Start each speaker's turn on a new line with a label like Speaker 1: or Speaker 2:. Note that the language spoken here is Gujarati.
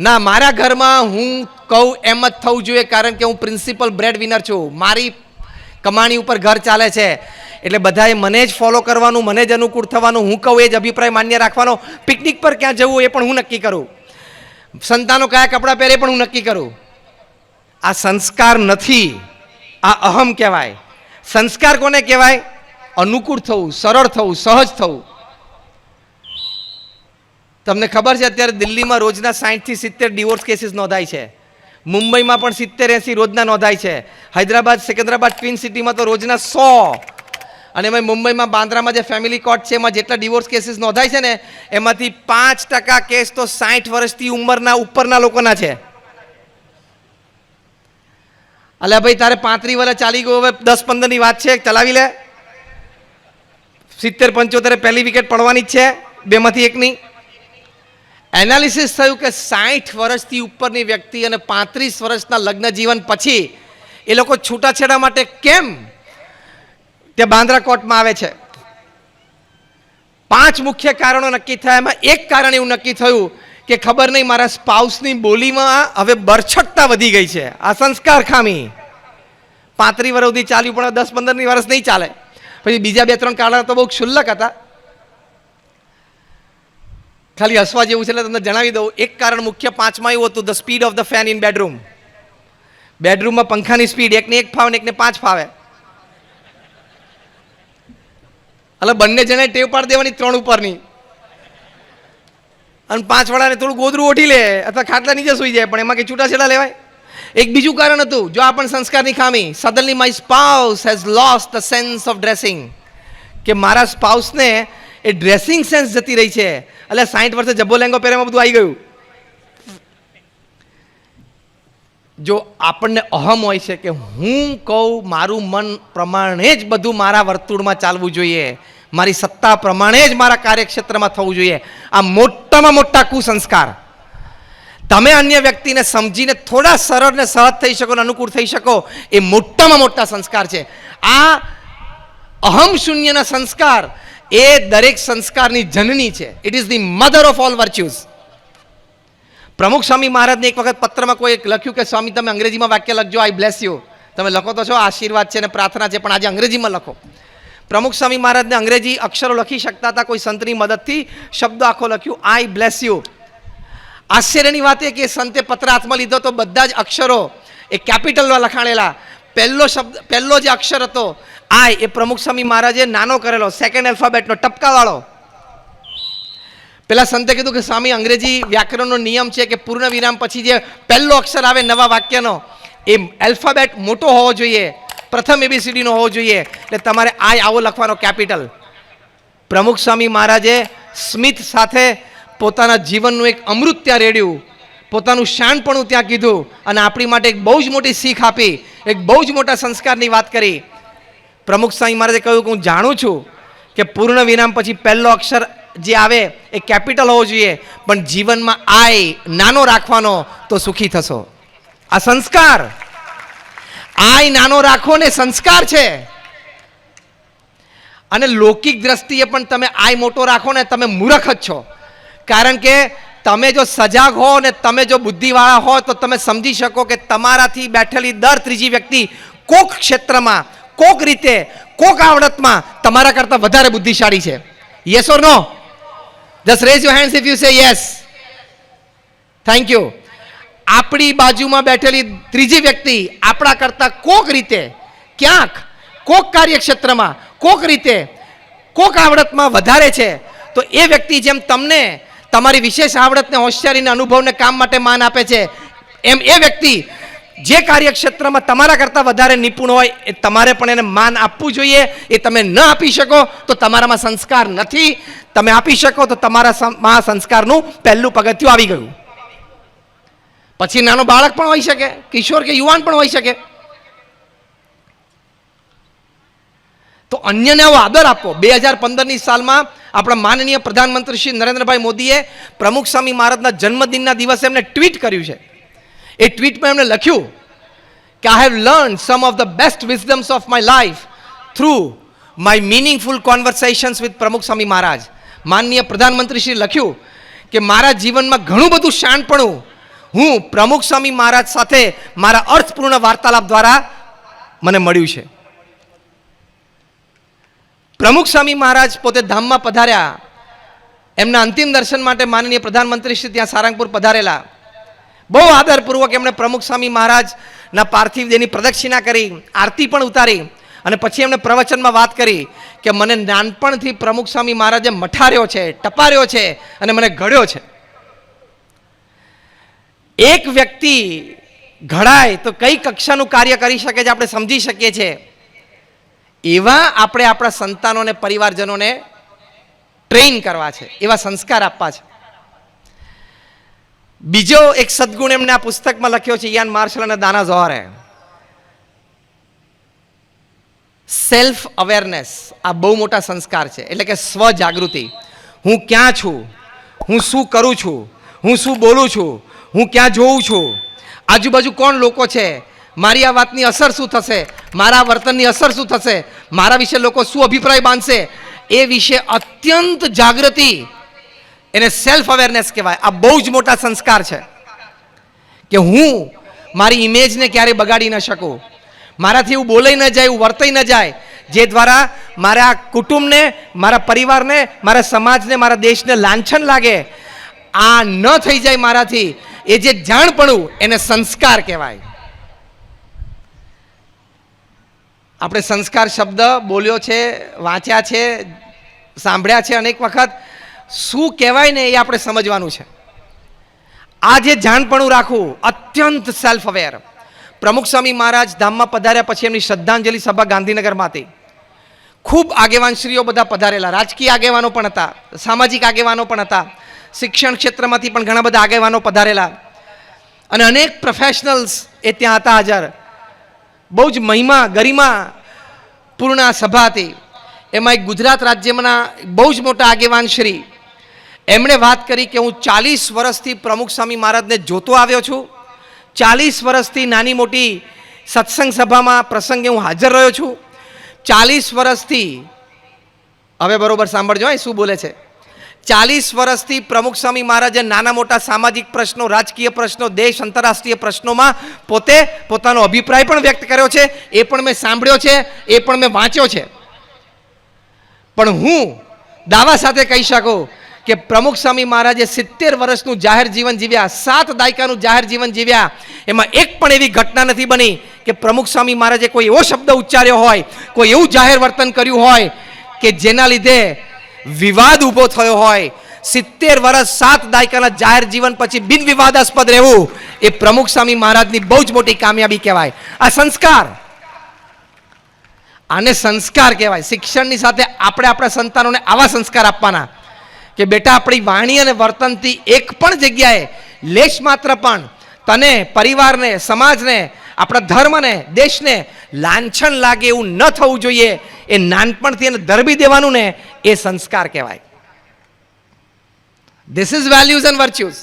Speaker 1: ના, મારા ઘરમાં હું કહું એમ જ થવું જોઈએ, કારણ કે હું પ્રિન્સિપલ બ્રેડ વિનર છું. મારી કમાણી ઉપર ઘર ચાલે છે. એટલે બધાએ મને જ ફોલો કરવાનું, મને જ અનુકૂળ થવાનું, હું કહું એ જ અભિપ્રાય માન્ય રાખવાનો. પિકનિક પર ક્યાં જવું એ પણ હું નક્કી કરું. સંતાનો કયા કપડાં પહેરે પણ હું નક્કી કરું. આ સંસ્કાર નથી, આ અહમ કહેવાય. સંસ્કાર કોને કહેવાય? અનુકૂળ થવું, સરળ થવું, સહજ થવું. તમને ખબર છે અત્યારે દિલ્હીમાં રોજના સાઠથી સિત્તેર ડિવોર્સ કેસીસ નોંધાય છે. મુંબઈમાં પણ સિત્તેર એંસી રોજના નોંધાય છે. હૈદરાબાદ, સિકંદરાબાદ ટ્વિન સિટીમાં તો રોજના સો. અને એમાં મુંબઈમાં બાંદ્રામાં જે ફેમિલી કોર્ટ છે, એમાં જેટલા ડિવોર્સ કેસીસ નોંધાય છે ને, એમાંથી પાંચ ટકા કેસ તો સાઠ વર્ષથી ઉંમરના ઉપરના લોકોના છે. અલ્યા ભાઈ, તારે પાંત્રી વર્ષ ચાલી ગયો, હવે દસ પંદરની વાત છે, ચલાવી લે. સિત્તેર પંચોતેર પહેલી વિકેટ પડવાની જ છે, બેમાંથી એકની. એનાલિસિસ થયું કે સાઠ વર્ષથી ઉપરની વ્યક્તિ અને પાંત્રીસ વર્ષના લગ્ન જીવન પછી એ લોકો છૂટાછેડા માટે કેમ તે બાંદ્રા કોર્ટમાં આવે છે. પાંચ મુખ્ય કારણો નક્કી થયા. એમાં એક કારણ એવું નક્કી થયું કે ખબર નહીં, મારા સ્પાઉસની બોલીમાં હવે બરછટતા વધી ગઈ છે. આ સંસ્કાર ખામી. પાંત્રીસ વર્ષ સુધી ચાલ્યું, પણ દસ પંદરની વર્ષ નહીં ચાલે. પછી બીજા બે ત્રણ કારણો તો બહુ ક્ષુલ્લક હતા. ખાલી હસવા જેવું છે એટલે તમને જણાવી દઉં. એક કારણ મુખ્ય પાંચમાં એવું હતું the speed of the fan in bedroom બેડરૂમમાં પંખાની સ્પીડ એકને એક ફાવે એકને પાંચ ફાવે. એટલે બંને જણે ટેવ પાડી દેવાની ત્રણ ઉપરની. અને પાંચ વાળાને થોડું ગોદરું ઓઢી લે અથવા ખાટલા નીચે સૂઈ જાય, પણ એમાં કંઈ છૂટાછેડા લેવાય. એક બીજું કારણ હતું, જો આ પણ સંસ્કારની ખામી suddenly my spouse has lost the sense of dressing કે મારા સ્પાઉસને એ ડ્રેસિંગ સેન્સ જતી રહી છે. એટલે સાઠ વર્ષે જબ્બો લેંગો પહેરેમાં બધું આવી ગયું. જો આપણને અહમ હોય છે કે હું કહું, મારું મન પ્રમાણે જ બધું મારા વર્તુળમાં ચાલવું જોઈએ. મારી સત્તા પ્રમાણે જ મારા કાર્યક્ષેત્રમાં થવું જોઈએ. આ મોટામાં મોટા કુસંસ્કાર. તમે અન્ય વ્યક્તિને સમજીને થોડા સરળ ને સહજ થઈ શકો ને અનુકૂળ થઈ શકો, એ મોટામાં મોટા સંસ્કાર છે. આ અહમ શૂન્યના સંસ્કાર એ દરેક સંસ્કારની જનની છે. It is the mother of all virtues Pramukh Swami મહારાજને એક વખત પત્રમાં કોઈ એક લખ્યું કે, સ્વામી, તમે અંગ્રેજીમાં વાક્ય લખજો આઈ બ્લેસ યુ તમે લખો તો છો, આશીર્વાદ છે અને પ્રાર્થના છે, પણ આજે અંગ્રેજીમાં લખો. પ્રમુખ સ્વામી મહારાજને અંગ્રેજી અક્ષરો લખી શકતા હતા, કોઈ સંતની મદદથી શબ્દો આખો લખ્યું આઈ બ્લેસ યુ આશ્ચર્યની વાત એ કે સંતે પત્ર હાથમાં લીધો તો બધા જ અક્ષરો એ કેપિટલમાં લખાણેલા. પહેલો શબ્દ, પહેલો જે અક્ષર હતો આઈ એ પ્રમુખ સ્વામી મહારાજે નાનો કરેલો સેકન્ડ એલ્ફાબેટનો ટપકાવાળો. પેલા સંતે કીધું કે સ્વામી, અંગ્રેજી વ્યાકરણનો નિયમ છે કે પૂર્ણ વિરામ પછી જે પહેલો અક્ષર આવે નવા વાક્યનો, એ એલ્ફાબેટ મોટો હોવો જોઈએ, પ્રથમ એબીસીડીનો હોવો જોઈએ, એટલે તમારે આય આવો લખવાનો કેપિટલ પ્રમુખ સ્વામી મહારાજે સ્મિત સાથે પોતાના જીવનનું એક અમૃત ત્યાં રેડ્યું, પોતાનું શાણપણું ત્યાં કીધું અને આપણી માટે એક બહુ જ મોટી શીખ આપી, એક બહુ જ મોટા સંસ્કારની વાત કરી. પ્રમુખ સ્વામી મહારાજે કહ્યું કે હું જાણું છું કે પૂર્ણ વિરામ પછી પહેલો અક્ષર જે આવે એ કેપિટલ હોવો જોઈએ, પણ જીવનમાં આય નાનો રાખવાનો તો સુખી થશો. આ સંસ્કાર. આય નાનો રાખો ને સંસ્કાર છે. અને લૌકિક દ્રષ્ટિએ પણ તમે આય મોટો રાખો ને તમે મૂર્ખ જ છો. કારણ કે તમે જો સજાગ હો ને તમે જો બુદ્ધિવાળા હો તો તમે સમજી શકો કે તમારાથી બેઠેલી દર ત્રીજી વ્યક્તિ કોક ક્ષેત્રમાં કોક રીતે, કોક આવડતમાં તમારા કરતાં વધારે બુદ્ધિશાળી છે. Yes or no just raise your hands if you say yes thank you આપણી બાજુમાં બેઠેલી ત્રીજી વ્યક્તિ આપણા કરતાં કોક રીતે, ક્યાંક, કોક કાર્યક્ષેત્રમાં, કોક રીતે, કોક આવડતમાં વધારે છે, તો એ વ્યક્તિ જેમ તમને તમારી વિશેષ આવડતને, હોશિયારીને, અનુભવને, કામ માટે માન આપે છે, એમ એ વ્યક્તિ જે કાર્યક્ષેત્રમાં તમારા કરતાં વધારે નિપુણ હોય, એ તમારે પણ એને માન આપવું જોઈએ. એ તમે ન આપી શકો, તો તમારામાં સંસ્કાર નથી. તમે આપી શકો, તો તમારા માં સંસ્કારનું પહેલું પગથિયું આવી ગયું. પછી નાનો બાળક પણ હોઈ શકે, કિશોર કે યુવાન પણ હોઈ શકે. તો અન્યને આવો આદર આપો. બે હજાર પંદરની સાલમાં આપણા માનનીય પ્રધાનમંત્રી શ્રી નરેન્દ્રભાઈ મોદીએ પ્રમુખ સ્વામી મહારાજના જન્મદિનના દિવસે એમને ટ્વીટ કર્યું છે. એ ટ્વીટમાં એમણે લખ્યું કે I have learn some of the best wisdoms of my life through my meaningful conversations with Pramukh Swami Maharaj માનનીય પ્રધાનમંત્રી શ્રી લખ્યું કે મારા જીવનમાં ઘણું બધું શાણપણું હું પ્રમુખ સ્વામી મહારાજ સાથે મારા અર્થપૂર્ણ વાર્તાલાપ દ્વારા મને મળ્યું છે. પ્રમુખ સ્વામી મહારાજ પોતે ધામમાં પધાર્યા. એમના અંતિમ દર્શન માટે માનનીય પ્રધાનમંત્રી શ્રી ત્યાં સારંગપુર પધારેલા. બહુ આદરપૂર્વક એમણે પ્રમુખ સ્વામી મહારાજના પાર્થિવ દેહની પ્રદક્ષિણા કરી, આરતી પણ ઉતારી અને પછી એમણે પ્રવચનમાં વાત કરી કે મને નાનપણથી પ્રમુખ સ્વામી મહારાજે મઠાર્યો છે, ટપાર્યો છે અને મને ઘડ્યો છે. એક વ્યક્તિ ઘડાય તો કઈ કક્ષાનું કાર્ય કરી શકે છે આપણે સમજી શકીએ છીએ. એવા આપણે આપણા સંતાનોને પરિવારજનોને ટ્રેન કરવા છે, એવા સંસ્કાર આપવા છે. બીજો એક સદગુણ એમને આ પુસ્તકમાં લખ્યો છે યાન માર્શલ અને દાના ઝોહરે. સેલ્ફ અવેરનેસ આ બહુ મોટા સંસ્કાર છે, એટલે કે સ્વ જાગૃતિ હું ક્યાં છું? હું શું કરું છું? હું શું બોલું છું? હું ક્યાં જોઉં છું? આજુબાજુ કોણ લોકો છે? મારી આ વાતની અસર શું થશે? મારા વર્તનની અસર શું થશે? મારા વિશે લોકો શું અભિપ્રાય બાંધશે? એ વિશે અત્યંત જાગૃતિ એને સેલ્ફ અવેરનેસ કહેવાય. આ બહુ જ મોટા સંસ્કાર છે કે હું મારી ઇમેજને ક્યારેય બગાડી ન શકું. મારાથી એવું બોલાઈ ન જાય, એવું વર્તાઈ ન જાય, જે દ્વારા મારા કુટુંબને, મારા પરિવારને, મારા સમાજને, મારા દેશને લાંછન લાગે, આ ન થઈ જાય મારાથી. એ જે જાણપણું, એને સંસ્કાર કહેવાય. આપણે સંસ્કાર શબ્દ બોલ્યો છે, વાંચ્યા છે, સાંભળ્યા છે અનેક વખત. શું કહેવાય ને એ આપણે સમજવાનું છે. આ જે જાણપણું રાખવું, અત્યંત સેલ્ફ અવેર પ્રમુખ સ્વામી મહારાજ ધામમાં પધાર્યા પછી એમની શ્રદ્ધાંજલિ સભા ગાંધીનગરમાં હતી ખૂબ આગેવાનશ્રીઓ બધા પધારેલા, રાજકીય આગેવાનો પણ હતા, સામાજિક આગેવાનો પણ હતા, શિક્ષણ ક્ષેત્રમાંથી પણ ઘણા બધા આગેવાનો પધારેલા. અને અનેક પ્રોફેશનલ્સ એ ત્યાં હતા હાજર. બહુ જ મહિમા, ગરિમા પૂર્ણ સભા હતી. એમાં એક ગુજરાત રાજ્યમાંના બહુ જ મોટા આગેવાન શ્રી એમણે વાત કરી કે હું ચાલીસ વર્ષથી પ્રમુખ સ્વામી મહારાજને જોતો આવ્યો છું. ચાલીસ વર્ષથી નાની મોટી સત્સંગ સભામાં પ્રસંગે હું હાજર રહ્યો છું. ચાલીસ વર્ષથી, હવે બરોબર સાંભળજો એ શું બોલે છે? ચાલીસ વર્ષથી પ્રમુખ સ્વામી મહારાજે નાના મોટા સામાજિક પ્રશ્નો, રાજકીય પ્રશ્નો, દેશ આંતરરાષ્ટ્રીય પ્રશ્નોમાં પોતે પોતાનો અભિપ્રાય પણ વ્યક્ત કર્યો છે, એ પણ મેં સાંભળ્યો છે, એ પણ મેં વાંચ્યો છે. પણ હું દાવા સાથે કહી શકું કે પ્રમુખ સ્વામી મહારાજે સિત્તેર વર્ષનું જાહેર જીવન જીવ્યા, સાત દાયકાનું જાહેર જીવન જીવ્યા. એમાં એક પણ એવી ઘટના નથી બની કે પ્રમુખ સ્વામી મહારાજે કોઈ એવો શબ્દ ઉચ્ચાર્યો હોય, કોઈ એવું જાહેર વર્તન કર્યું હોય કે જેના લીધે વિવાદ ઊભો થયો હોય. સિત્તેર વર્ષ, સાત દાયકાના જાહેર જીવન પછી બિન વિવાદાસ્પદ રહેવું એ પ્રમુખ સ્વામી મહારાજની બહુ જ મોટી કામયાબી કહેવાય. આ સંસ્કાર. આને સંસ્કાર કહેવાય. શિક્ષણની સાથે આપણે આપણા સંતાનોને આવા સંસ્કાર આપવાના. કે બેટા, આપણી વાણી અને વર્તનથી એક પણ જગ્યાએ લેશ માત્ર પણ તને, પરિવારને, સમાજને, આપણા ધર્મને, દેશને લાંછન લાગે એવું ન થવું જોઈએ. એ નાનપણથી એને ધરબી દેવાનું ને એ સંસ્કાર કહેવાય. This is values and virtues